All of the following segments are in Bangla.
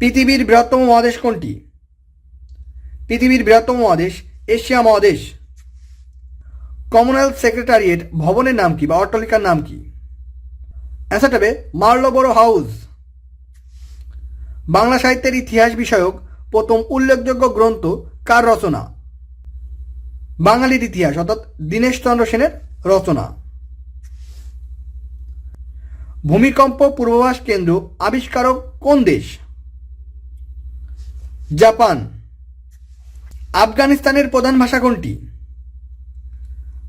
পৃথিবীর বৃহত্তম মহাদেশ কোনটি? পৃথিবীর বৃহত্তম মহাদেশ এশিয়া মহাদেশ। কমনওয়েলথ সেক্রেটারিয়েট ভবনের নাম কি বা অট্টালিকার নাম কি? অ্যান্সারটা হবে মার্লোবোরো হাউস বাংলা সাহিত্যের ইতিহাস বিষয়ক প্রথম উল্লেখযোগ্য গ্রন্থ কার রচনা? বাঙালির ইতিহাস, অর্থাৎ দীনেশচন্দ্র সেনের রচনা। ভূমিকম্প পূর্বাভাস কেন্দ্র আবিষ্কারক কোন দেশ? জাপান। আফগানিস্তানের প্রধান ভাষা কোনটি?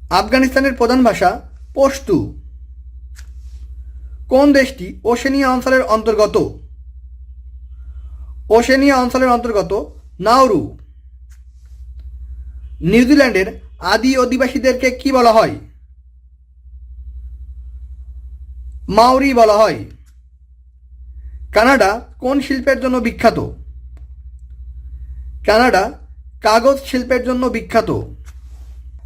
আফগানিস্তানের প্রধান ভাষা পশতু। কোন দেশটি ওশেনিয়া অঞ্চলের অন্তর্গত? ওশেনিয়া অঞ্চলের অন্তর্গত নাউরু নিউজিল্যান্ডের আদি অধিবাসীদেরকে কি বলা হয়? মাউরি বলা হয়। কানাডা কোন শিল্পের জন্য বিখ্যাত? কানাডা কাগজ শিল্পের জন্য বিখ্যাত।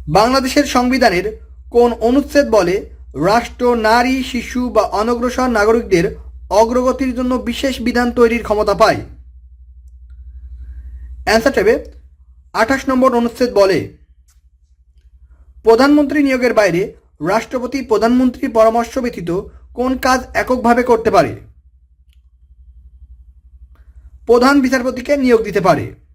বাংলাদেশের সংবিধানের কোন অনুচ্ছেদ বলে রাষ্ট্র, নারী, শিশু বা অনগ্রসর নাগরিকদের অগ্রগতির জন্য বিশেষ বিধান তৈরির ক্ষমতা পায়? অ্যান্সার হবে আঠাশ নম্বর অনুচ্ছেদ বলে, প্রধানমন্ত্রী নিয়োগের বাইরে রাষ্ট্রপতি প্রধানমন্ত্রীর পরামর্শ ব্যতীত কোন কাজ এককভাবে করতে পারে? প্রধান বিচারপতিকে নিয়োগ দিতে পারে।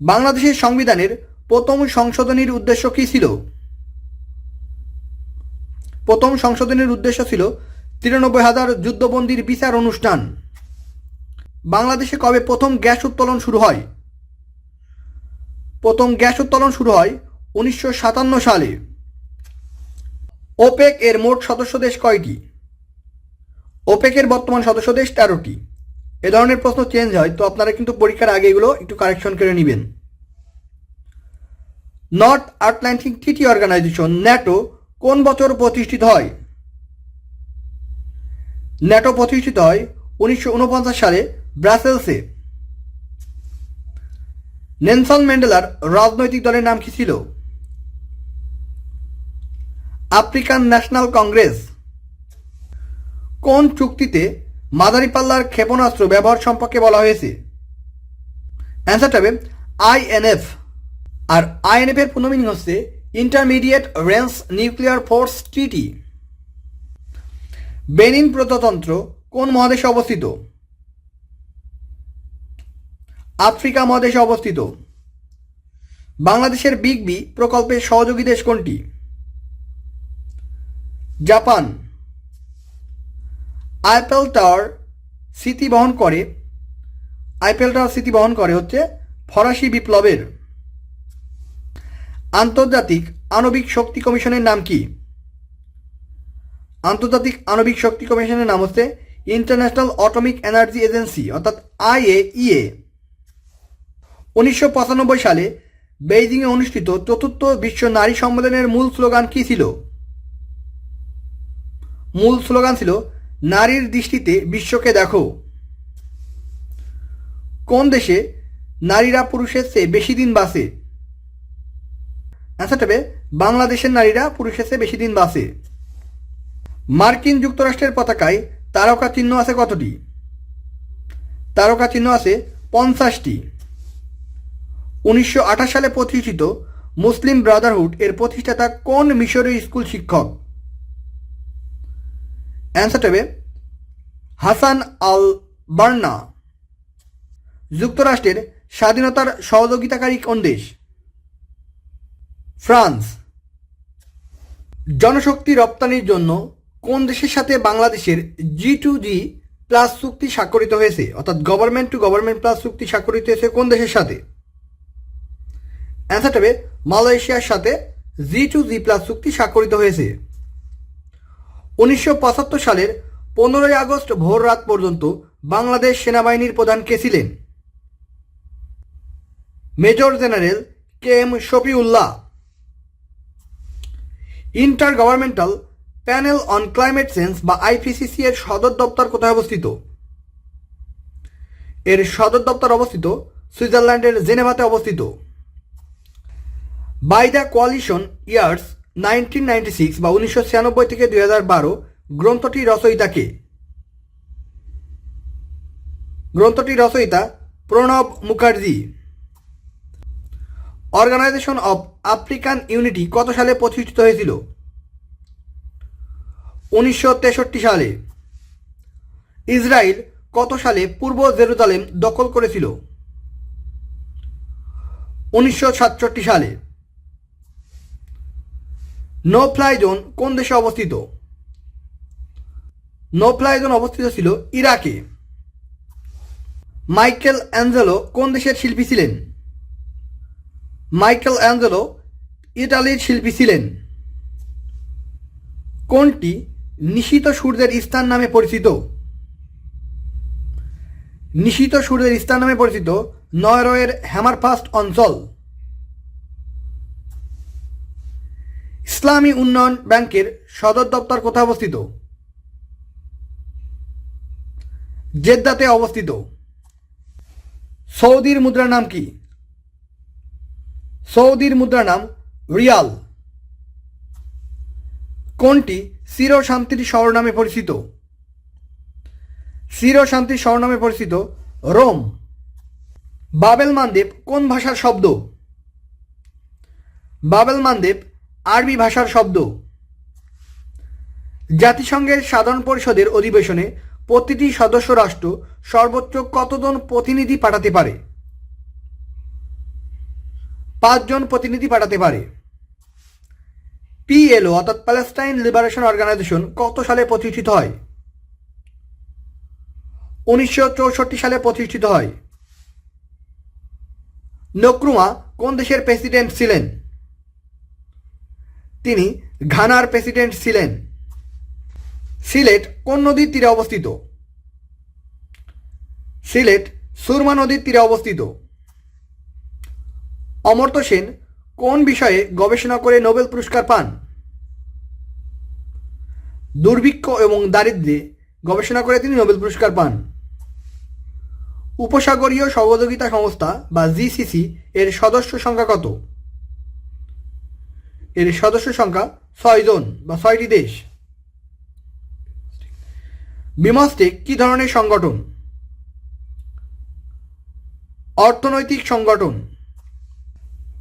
বাংলাদেশের সংবিধানের প্রথম সংশোধনীর উদ্দেশ্য কী ছিল? প্রথম সংশোধনীর উদ্দেশ্য ছিল তিরানব্বই হাজার যুদ্ধবন্দির বিচার অনুষ্ঠান। বাংলাদেশে কবে প্রথম গ্যাস উত্তোলন শুরু হয়? প্রথম গ্যাস উত্তোলন শুরু হয় উনিশশো সাতান্ন সালে। ওপেক এর মোট সদস্য দেশ কয়টি? ওপেকের বর্তমান সদস্য দেশ তেরোটি। এ ধরনের প্রশ্ন চেঞ্জ হয়, তো আপনারা কিন্তু পরীক্ষার আগে এগুলো একটু কারেকশন করে নেবেন। North Atlantic Treaty Organization NATO কোন বছর প্রতিষ্ঠিত হয়? ন্যাটো প্রতিষ্ঠিত হয় উনিশশো উনপঞ্চাশ সালে ব্রাসেলসে। নেনসন ম্যান্ডেলার রাজনৈতিক দলের নাম কি ছিল? African National Congress. কোন চুক্তিতে মাদারিপাল্লার ক্ষেপণাস্ত্র ব্যবহার সম্পর্কে বলা হয়েছে। অ্যান্সারটা হবে আইএনএফ আর আইএনএফ এর পূর্ণ হচ্ছে intermediate range nuclear force treaty Benin প্রজাতন্ত্র কোন মহাদেশে অবস্থিত? আফ্রিকা মহাদেশে অবস্থিত। বাংলাদেশের বিগ বি প্রকল্পের সহযোগী দেশ কোনটি? জাপান আইপেল টাওয়ার স্মৃতি বহন করে। আইপেল টাওয়ার স্মৃতি বহন করে হচ্ছে ফরাসি বিপ্লবের। আন্তর্জাতিক আণবিক শক্তি কমিশনের নাম কি? আন্তর্জাতিক আণবিক শক্তি কমিশনের নাম হচ্ছে ইন্টারন্যাশনাল অটোমিক এনার্জি এজেন্সি, অর্থাৎ আইএইএ। উনিশশো পঁচানব্বই সালে বেইজিংয়ে অনুষ্ঠিত চতুর্থ বিশ্ব নারী সম্মেলনের মূল স্লোগান কী ছিল? মূল স্লোগান ছিল নারীর দৃষ্টিতে বিশ্বকে দেখো। কোন দেশে নারীরা পুরুষের চেয়ে বেশি দিন বাঁচে? অ্যান্সারটা হবে, বাংলাদেশের নারীরা পুরুষের চেয়ে বেশি দিন বাঁচে। মার্কিন যুক্তরাষ্ট্রের পতাকায় তারকা চিহ্ন আছে কতটি? তারকা চিহ্ন আছে পঞ্চাশটি। উনিশশো আঠাশ সালে প্রতিষ্ঠিত মুসলিম ব্রাদারহুড এর প্রতিষ্ঠাতা কোন মিশরীয় স্কুল শিক্ষক? অ্যান্সার হবে হাসান আল বার্না যুক্তরাষ্ট্রের স্বাধীনতার সহযোগিতাকারী কোন দেশ? ফ্রান্স। জনশক্তি রপ্তানির জন্য কোন দেশের সাথে বাংলাদেশের জি টু জি প্লাস চুক্তি স্বাক্ষরিত হয়েছে? অর্থাৎ গভর্নমেন্ট টু গভর্নমেন্ট প্লাস চুক্তি স্বাক্ষরিত হয়েছে কোন দেশের সাথে? অ্যান্সার হবে মালয়েশিয়ার সাথে জি টু জি প্লাস চুক্তি স্বাক্ষরিত হয়েছে। উনিশশো সালের পনেরোই আগস্ট ভোর রাত পর্যন্ত বাংলাদেশ সেনাবাহিনীর প্রধান কে ছিলেন? Major general K M Shafiullah. Intergovernmental panel on climate change বা আইপিসিসি এর সদর দপ্তর কোথায় অবস্থিত? এর সদর দপ্তর অবস্থিত সুইজারল্যান্ডের জেনেভাতে অবস্থিত। By the coalition years nineteen ninety six বা উনিশশো ছিয়ানব্বই থেকে দুই হাজার বারো গ্রন্থটি রচয়িতাকে। গ্রন্থটির রচয়িতা Pranab Mukherjee. Organization of African unity কত সালে প্রতিষ্ঠিত হয়েছিল? উনিশশো তেষট্টি সালে। ইসরায়েল কত সালে পূর্ব জেরুজালেম দখল করেছিল? উনিশশো সাতষট্টি সালে। নো ফ্লাই জোন কোন দেশে অবস্থিত? নো ফ্লাই জোন অবস্থিত ছিল ইরাকে। মাইকেল অ্যাঞ্জেলো কোন দেশের শিল্পী ছিলেন? মাইকেল অ্যাঞ্জেলো ইটালির শিল্পী ছিলেন। কোনটি নিশিত সূর্যের স্থান নামে পরিচিত? নিশিত সূর্যের স্থান নামে পরিচিত নয়রয়ের হ্যামারফাস্ট অঞ্চল। ইসলামী উন্নয়ন ব্যাংকের সদর দপ্তর কোথায় অবস্থিত? জেদ্দাতে অবস্থিত। সৌদির মুদ্রার নাম কি? সৌদির মুদ্রার নাম রিয়াল। কোনটি? চির শান্তির শহর নামে পরিচিত। চির শান্তির শহর নামে পরিচিত রোম। বাবেল মানদেব কোন ভাষার শব্দ? বাবেল মানদেব আরবি ভাষার শব্দ। জাতিসংঘের সাধারণ পরিষদের অধিবেশনে প্রতিটি সদস্য রাষ্ট্র সর্বোচ্চ কতজন প্রতিনিধি পাঠাতে পারে? পাঁচজন প্রতিনিধি পাঠাতে পারে। পিএলও, অর্থাৎ প্যালেস্টাইন লিবারেশন অর্গানাইজেশন, কত সালে প্রতিষ্ঠিত হয়? উনিশশো চৌষট্টি সালে প্রতিষ্ঠিত হয়। নক্রুমা কোন দেশের প্রেসিডেন্ট ছিলেন? তিনি ঘানার প্রেসিডেন্ট ছিলেন। সিলেট কোন নদীর তীরে অবস্থিত? সিলেট সুরমা নদীর তীরে অবস্থিত। অমর্ত্য সেন কোন বিষয়ে গবেষণা করে নোবেল পুরস্কার পান? দুর্ভিক্ষ এবং দারিদ্র্যে গবেষণা করে তিনি নোবেল পুরস্কার পান। উপসাগরীয় সহযোগিতা সংস্থা বা জিসিসি এর সদস্য সংখ্যা কত? এর সদস্য সংখ্যা ছয় জন বা ছয়টি দেশ। বিমস্টেক কি ধরনের সংগঠন? অর্থনৈতিক সংগঠন।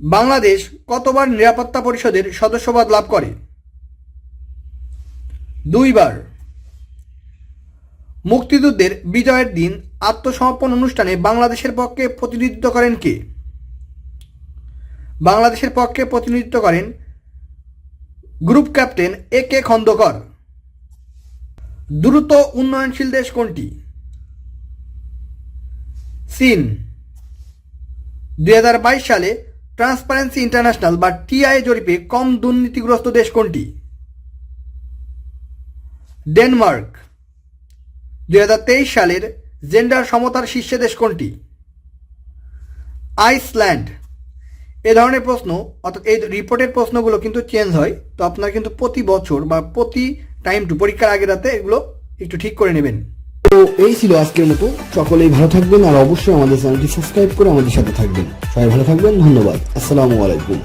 বাংলাদেশ কতবার নিরাপত্তা পরিষদের সদস্যপদ লাভ করে? দুইবার। মুক্তিযুদ্ধের বিজয়ের দিন আত্মসমর্পণ অনুষ্ঠানে বাংলাদেশের পক্ষে প্রতিনিধিত্ব করেন কে? বাংলাদেশের পক্ষে প্রতিনিধিত্ব করেন group captain A K Khandakar. দ্রুত উন্নয়নশীল দেশ কোনটি? চীন। দুই হাজার বাইশ সালে ট্রান্সপারেন্সি ইন্টারন্যাশনাল বা টিআই জরিপে কম দুর্নীতিগ্রস্ত দেশ কোনটি? ডেনমার্ক। দু হাজার তেইশ সালের জেন্ডার সমতার শীর্ষে দেশ কোনটি? আইসল্যান্ড। এ ধরনের প্রশ্ন, অর্থাৎ এই রিপোর্টের প্রশ্নগুলো কিন্তু চেঞ্জ হয়, তো আপনার কিন্তু প্রতি বছর বা প্রতি টাইম টু পরীক্ষার আগে রাতে এগুলো একটু ঠিক করে নেবেন। তো এই ছিল আজকের মতো। সকলেই ভালো থাকবেন আর অবশ্যই আমাদের চ্যানেলটি সাবস্ক্রাইব করে আমাদের সাথে থাকবেন। সবাই ভালো থাকবেন, ধন্যবাদ। আসসালামু আলাইকুম।